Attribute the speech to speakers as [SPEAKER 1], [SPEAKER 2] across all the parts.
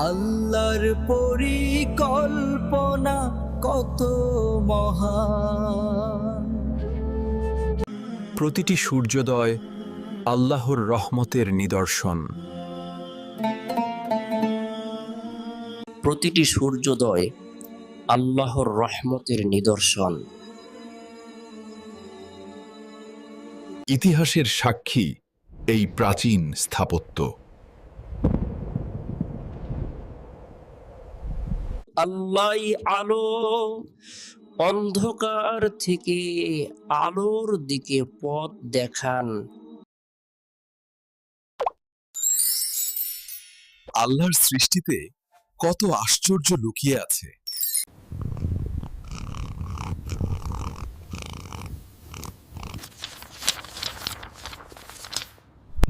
[SPEAKER 1] আল্লাহর পরিকল্পনা কত মহান।
[SPEAKER 2] প্রতিটি সূর্যোদয় আল্লাহর রহমতের নিদর্শন।
[SPEAKER 3] প্রতিটি সূর্যোদয় আল্লাহর রহমতের নিদর্শন।
[SPEAKER 4] ইতিহাসের সাক্ষী এই প্রাচীন স্থাপত্য।
[SPEAKER 3] আল্লাহ আলো। অন্ধকার থেকে আলোর দিকে পথ দেখান।
[SPEAKER 4] আল্লাহর সৃষ্টিতে কত আশ্চর্য লুকিয়ে আছে।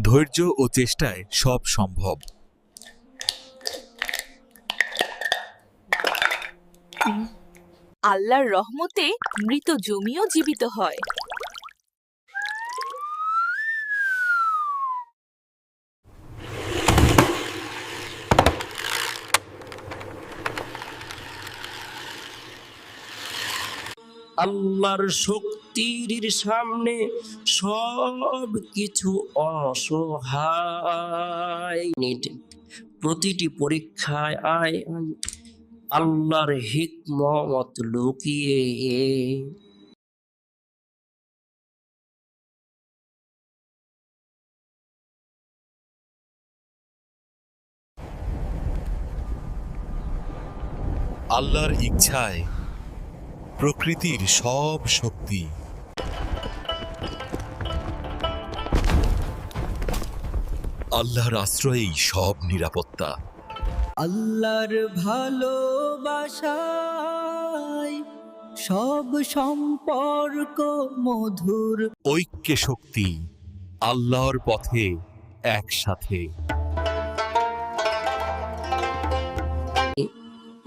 [SPEAKER 4] ধৈর্য ও চেষ্টায় সব সম্ভব।
[SPEAKER 5] আল্লাহর রহমতে মৃত জমিও জীবিত হয়।
[SPEAKER 3] আল্লাহর শক্তির সামনে সব কিছু অসহায়। প্রতিটি পরীক্ষায় আয় আল্লাহর হিকমত লুকিয়ে
[SPEAKER 4] আল্লাহর ইচ্ছায় প্রকৃতির সব শক্তি। আল্লাহর আশ্রয়েই সব নিরাপত্তা।
[SPEAKER 1] আল্লাহর ভালোবাসায় সব সম্পর্ক মধুর।
[SPEAKER 4] ঐক্যে শক্তি আল্লাহর পথে একসাথে।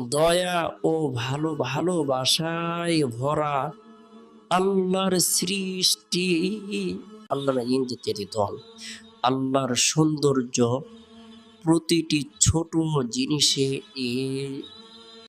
[SPEAKER 3] দয়া ও ভালো ভালোবাসায় ভরা আল্লাহর সৃষ্টি আল্লাহর ইন্দ্রিয়াদি দল আল্লাহর সৌন্দর্য প্রতিটি ছোট জিনিসে এ